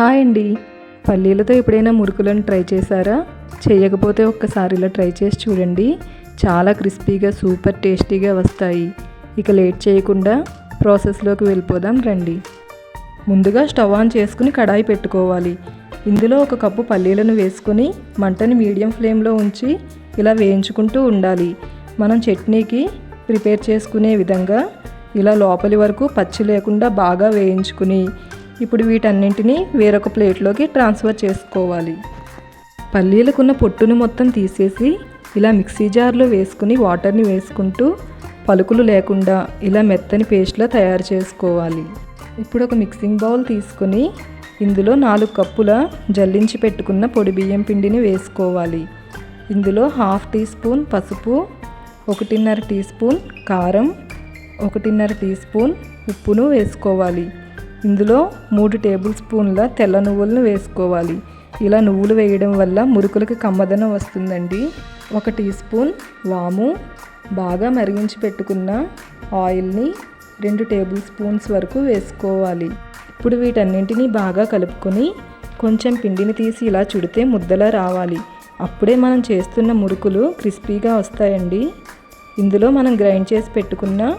Hi అండి. పల్లీలతో ఎప్పుడైనా మురుకులను try చేశారా? చేయకపోతే ఒక్కసారి ఇలా ట్రై చేసి చూడండి. చాలా క్రిస్పీగా సూపర్ టేస్టీగా వస్తాయి. ఇక లేట్ చేయకుండా ప్రాసెస్లోకి వెళ్ళిపోదాం రండి. ముందుగా స్టవ్ ఆన్ చేసుకుని కడాయి పెట్టుకోవాలి. ఇందులో ఒక కప్పు పల్లీలను వేసుకొని మంటని మీడియం ఫ్లేమ్లో ఉంచి ఇలా వేయించుకుంటూ ఉండాలి. మనం చట్నీకి ప్రిపేర్ చేసుకునే విధంగా ఇలా లోపలి వరకు పచ్చి లేకుండా బాగా వేయించుకుని ఇప్పుడు వీటన్నింటినీ వేరొక ప్లేట్లోకి ట్రాన్స్ఫర్ చేసుకోవాలి. పల్లీలకున్న పొట్టును మొత్తం తీసేసి ఇలా మిక్సీ జార్లో వేసుకుని వాటర్ని వేసుకుంటూ పలుకులు లేకుండా ఇలా మెత్తని పేస్ట్లా తయారు చేసుకోవాలి. ఇప్పుడు ఒక మిక్సింగ్ బౌల్ తీసుకుని ఇందులో నాలుగు కప్పుల జల్లించి పెట్టుకున్న పొడి బియ్యం పిండిని వేసుకోవాలి. ఇందులో హాఫ్ టీ స్పూన్ పసుపు ఒకటిన్నర టీ స్పూన్ కారం ఒకటిన్నర టీ స్పూన్ ఉప్పును వేసుకోవాలి. ఇందులో మూడు టేబుల్ స్పూన్ల తెల్ల నువ్వులను వేసుకోవాలి. ఇలా నువ్వులు వేయడం వల్ల మురుకులకు కమ్మదనం వస్తుందండి. ఒక టీ స్పూన్ వాము బాగా మరిగించి పెట్టుకున్న ఆయిల్ని రెండు టేబుల్ స్పూన్స్ వరకు వేసుకోవాలి. ఇప్పుడు వీటన్నింటినీ బాగా కలుపుకొని కొంచెం పిండిని తీసి ఇలా చుడితే ముద్దలా రావాలి. అప్పుడే మనం చేస్తున్న మురుకులు క్రిస్పీగా వస్తాయండి. ఇందులో మనం గ్రైండ్ చేసి పెట్టుకున్న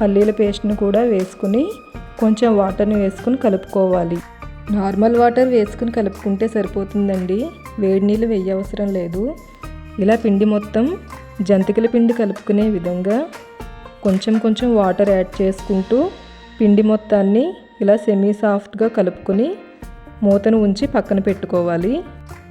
పల్లీల పేస్ట్ను కూడా వేసుకుని కొంచెం వాటర్ని వేసుకుని కలుపుకోవాలి. నార్మల్ వాటర్ వేసుకుని కలుపుకుంటే సరిపోతుందండి. వేడి నీళ్ళు వేయవసరం లేదు. ఇలా పిండి మొత్తం జంతికల పిండి కలుపుకునే విధంగా కొంచెం కొంచెం వాటర్ యాడ్ చేసుకుంటూ పిండి మొత్తాన్ని ఇలా సెమీ సాఫ్ట్గా కలుపుకొని మూతను ఉంచి పక్కన పెట్టుకోవాలి.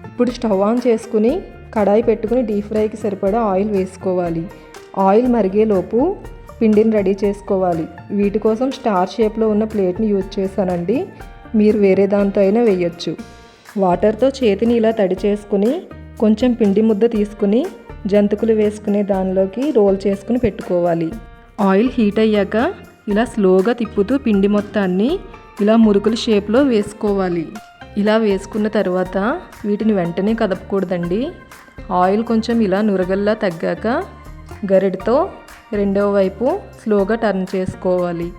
ఇప్పుడు స్టవ్ ఆన్ చేసుకుని కడాయి పెట్టుకుని డీప్ ఫ్రైకి సరిపడా ఆయిల్ వేసుకోవాలి. ఆయిల్ మరిగేలోపు పిండిని రెడీ చేసుకోవాలి. వీటి కోసం స్టార్ షేప్లో ఉన్న ప్లేట్ని యూజ్ చేశానండి. మీరు వేరే దాంతో అయినా వేయచ్చు. వాటర్తో చేతిని ఇలా తడి చేసుకుని కొంచెం పిండి ముద్ద తీసుకుని జంతుకులు వేసుకునే దానిలోకి రోల్ చేసుకుని పెట్టుకోవాలి. ఆయిల్ హీట్ అయ్యాక ఇలా స్లోగా తిప్పుతూ పిండి మొత్తాన్ని ఇలా మురుకుల షేప్లో వేసుకోవాలి. ఇలా వేసుకున్న తర్వాత వీటిని వెంటనే కదపకూడదండి. ఆయిల్ కొంచెం ఇలా నురగల్లా తగ్గాక గరిటతో రెండవ వైపు స్లోగా టర్న్ చేసుకోవాలి.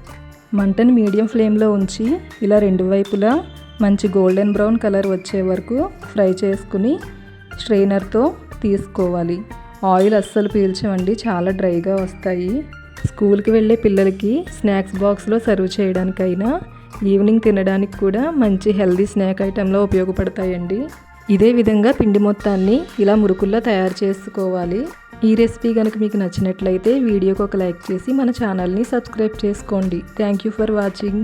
మంటను మీడియం ఫ్లేమ్లో ఉంచి ఇలా రెండు వైపులా మంచి గోల్డెన్ బ్రౌన్ కలర్ వచ్చే వరకు ఫ్రై చేసుకుని స్ట్రెయినర్తో తీసుకోవాలి. ఆయిల్ అస్సలు పీల్చమండి చాలా డ్రైగా వస్తాయి. స్కూల్కి వెళ్ళే పిల్లలకి స్నాక్స్ బాక్స్లో సర్వ్ చేయడానికైనా ఈవినింగ్ తినడానికి కూడా మంచి హెల్దీ స్నాక్ ఐటెంలో ఉపయోగపడతాయండి. ఇదే విధంగా పిండి మొత్తాన్ని ఇలా మురుకుల్లో తయారు చేసుకోవాలి. ఈ రెసిపీ కనుక మీకు నచ్చినట్లయితే వీడియోకి ఒక లైక్ చేసి మన ఛానల్ని సబ్స్క్రైబ్ చేసుకోండి. Thank you for watching